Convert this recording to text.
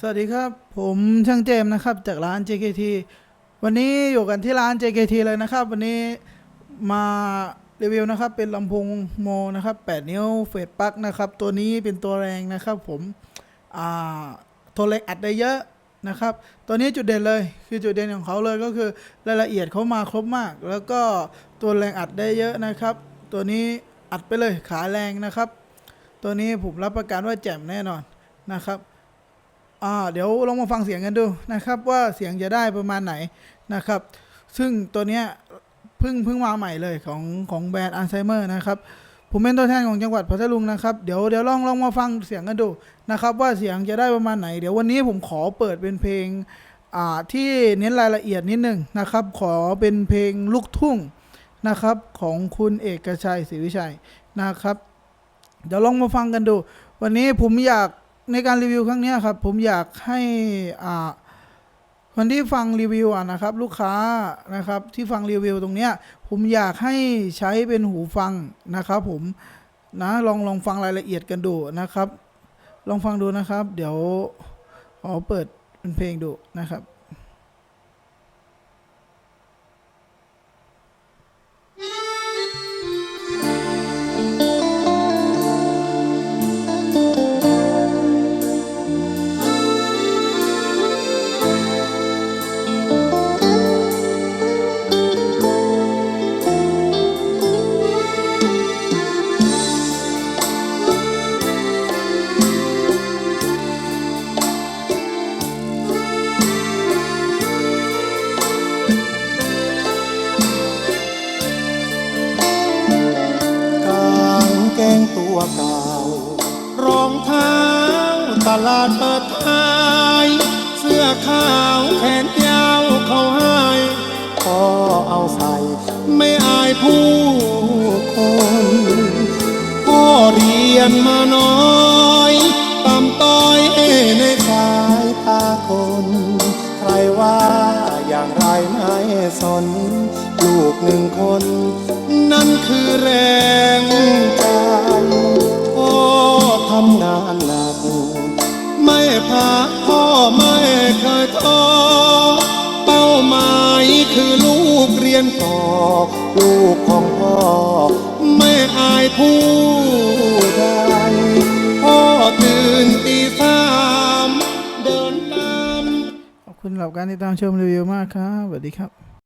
สวัสดีครับ ผมช่างเจมส์นะครับ จากร้าน JKT วันนี้อยู่กันที่ร้าน JKT เลยนะครับ วันนี้มารีวิวนะครับ เป็นลำโพงโมนะครับ 8 นิ้วเฟดปลั๊กนะครับ ตัวนี้เป็นตัวแรงนะครับ ผมอ่าตัวเล็กอัดได้เยอะนะครับ ตัวนี้จุดเด่นเลยคือจุดเด่นของเขาเลยก็คือรายละเอียดเขามาครบมาก แล้วก็ตัวแรงอัดได้เยอะนะครับ ตัวนี้อัดไปเลยขาแรงนะครับ ตัวนี้ผมรับประกันว่าแจ่มแน่นอนนะครับ อ่าเดี๋ยวลองมาฟังเสียงกันดูนะครับว่าเสียงจะได้ประมาณไหนนะครับ ซึ่งตัวเนี้ยเพิ่งเพิ่งมาใหม่เลยของของแบรนด์อัลไซเมอร์นะครับผมเป็นตัวแทนของจังหวัดพัทลุงนะครับเดี๋ยวเดี๋ยวลองลองมาฟังเสียงกันดูนะครับ ว่าเสียงจะได้ประมาณไหน เดี๋ยววันนี้ผมขอเปิดเป็นเพลงอ่าที่เน้นรายละเอียดนิดนึงนะครับ ขอเป็นเพลงลูกทุ่งนะครับของคุณเอกชัยศรีวิชัยนะครับ เดี๋ยวลองมาฟังกันดู วันนี้ผมอยาก ในการรีวิวครั้งนี้ครับผมอยากให้อ่าคนที่ฟังรีวิวอะนะครับ ลูกค้านะครับที่ฟังรีวิวตรงเนี้ยผมอยากให้ใช้เป็นหูฟังนะครับผมนะลองลองฟังรายละเอียดกันดูนะครับ ลองฟังดูนะครับ เดี๋ยวขอเปิดเป็นเพลงดูนะครับ ลาดเปิดท้ายเสื้อขาวแขนยาวเขาให้พอเอาใส่ ไม่อายผู้คนพ่อเรียนมาน้อยต่ำต้อยในสายตาคน ใครว่าอย่างไรไม่สน ลูกหนึ่งคน นั่นคือแรง รียนต่อ ลูกของพ่อ ไม่อายผู้ใดพ่อตื่นตีสามเดินตาม ขอบคุณสำหรับการติดตามชมรีวิวมากครับสวัสดีครับ